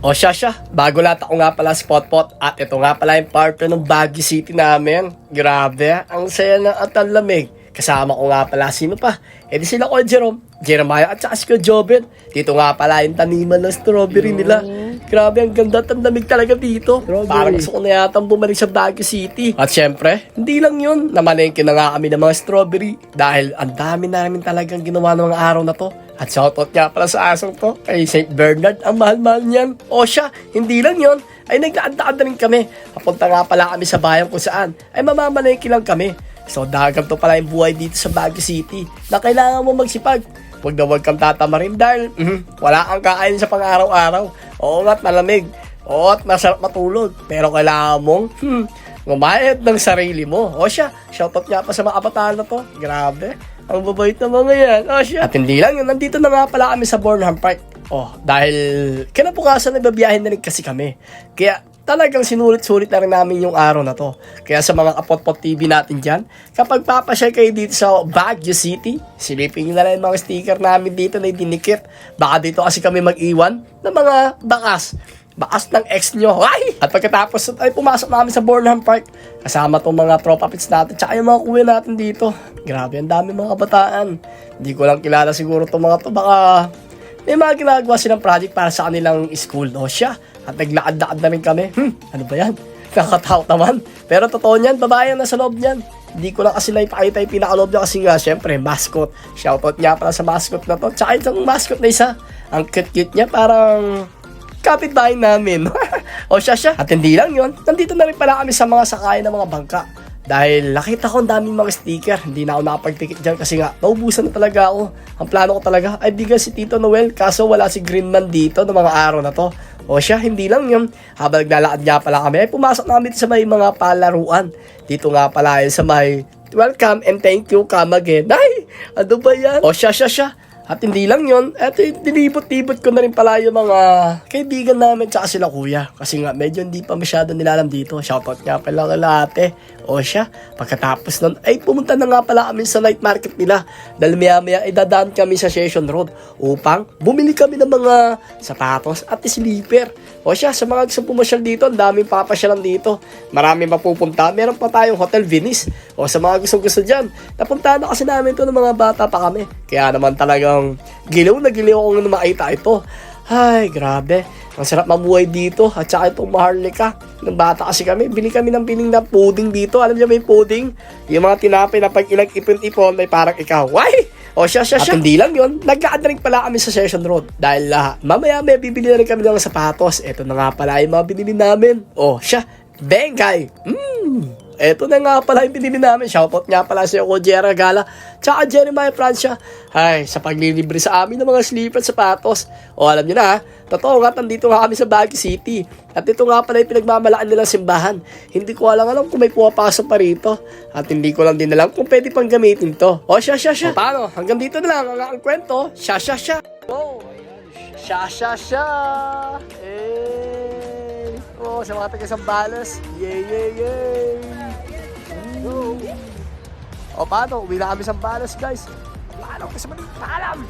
O siya siya, bago lahat ako nga pala si Potpot at ito nga pala yung part 2 ng Baguio City namin. Grabe, ang saya na at ang lamig. Kasama ko nga pala, sino pa? E di sila ko Jerome, Jeremiah at saka si Joven. Dito nga pala yung taniman ng strawberry nila. Grabe, ang ganda at ang lamig talaga dito. Parang gusto ko na yata bumalik sa Baguio City. At syempre, hindi lang yun, namalengke na nga kami ng mga strawberry. Dahil ang dami namin talagang ginawa ng mga araw na to. At shoutout nga pala sa asong to, kay St. Bernard, ang mahal-mahal niyan. O siya, hindi lang yon ay nagdaan-daan na rin kami. Papunta nga pala kami sa bayan kung saan, ay mamamalengke lang kami. So dagang to pala yung buhay dito sa Baguio City na kailangan mo magsipag. Huwag na huwag kang tatamarin dahil mhm, wala kang kakain sa pang-araw-araw. Oo nga't malamig. Oo at masarap matulog. Pero kailangan mong hmm, ngumayad ng sarili mo. O siya, shoutout nga pa sa mga kabataan na to. Grabe. Ang babait na mga yan. O siya. At hindi lang yun, nandito na nga pala kami sa Bornham Park. Oh, dahil kinabukasan nagbabiyahin na rin kasi kami. Kaya talagang sinulit-sulit na rin namin yung araw na to. Kaya sa mga kapot-pot TV natin dyan, kapag papasyal kayo dito sa Baguio City, silipin nyo na yung mga sticker namin dito na dinikit. Baka dito kasi kami mag-iwan ng mga bakas bakas ng ex nyo. Ay! At pagkatapos ay pumasok namin sa Bornham Park. Kasama tong mga tropa pits natin. Tsaka yung mga kuya natin dito. Grabe, ang dami mga kabataan. Hindi ko lang kilala siguro tong mga to. Baka may mga ginagawa silang project para sa kanilang school. O siya. At naglakad-lakad na rin kami. Hmm, ano ba yan? Nakakatakot naman. Pero totoo niyan, babae ang nasa loob niyan. Hindi ko lang kasi na ipakita yung pinakaloob niya kasi nga, syempre, mascot. Shoutout niya para sa mascot na to. Tsaka isang mascot na isa. Ang cute-cute niya, parang kapitbahay namin. o siya siya. At hindi lang yon nandito na rin pala kami sa mga sakay ng mga bangka. Dahil nakita ko ang daming mga sticker. Hindi na ako nakapagtikit dyan kasi nga, naubusan na talaga ako. Ang plano ko talaga ay bigyan si Tito Noel kaso wala si Greenman dito ng mga araw na to. O siya, hindi lang yun. Habang naglalakad nga pala kami, ay pumasok namin sa may mga palaruan. Dito nga pala yun sa may welcome and thank you, come again. Ay, ano ba yan? O siya, siya, siya. At hindi lang yon, eto dinibot-libot ko na rin pala yung mga kaibigan namin tsaka sila kuya. Kasi nga medyo hindi pa masyado nilalam dito. Shoutout nga pala kala ate. O siya, pagkatapos nun, ay pumunta na nga pala kami sa night market nila. Dahil maya maya ay dadaan kami sa Session Road upang bumili kami ng mga sapatos at sleeper. O siya, sa mga gusto pumasyal dito, ang daming papasyalan dito. Maraming mapupunta. Meron pa tayong Hotel Venice. O sa mga gusto gusto dyan, napuntahan na kasi namin to ng mga bata pa kami. Kaya naman talagang giliw na giliw ako nung makita ito. Ay, grabe. Ang sarap mabuhay dito. At saka itong maharlika. Nung bata kasi kami, bili kami ng piling na pudding dito. Alam niyo may pudding? Yung mga tinapay na pag ilang ipon-ipon, may parang ikaw. Why? O siya, siya, siya. At hindi lang yun, nag-a rin pala kami sa Session Road. Dahil ah, mamaya may bibili na rin kami ng sapatos. Ito na nga pala yung mga binili namin. O siya, Bengay. Mmm. Eto na nga pala yung pinili namin. Shoutout nga pala sa ko, Jera Gala. Tsaka Jeremiah Francia. Ay, sa paglilibre sa amin ng mga sleeper at sapatos. O alam nyo na ha, totoo nga, nandito nga kami sa Baguio City. At ito nga pala yung pinagmamalaan nilang simbahan. Hindi ko alam alam kung may pumapasok pa rito. At hindi ko lang din alam kung pwede pang gamitin to. O siya, siya, siya. O, paano? Hanggang dito na lang ang, ang kwento. Siya, siya, siya. Oh. Siya, siya, siya. Eh. Oh, sa mga taga Sambales. Yay, yay, yay. O paano? Uwi na kami sa Sambales, guys. Paano? Kasi mali. Paalam!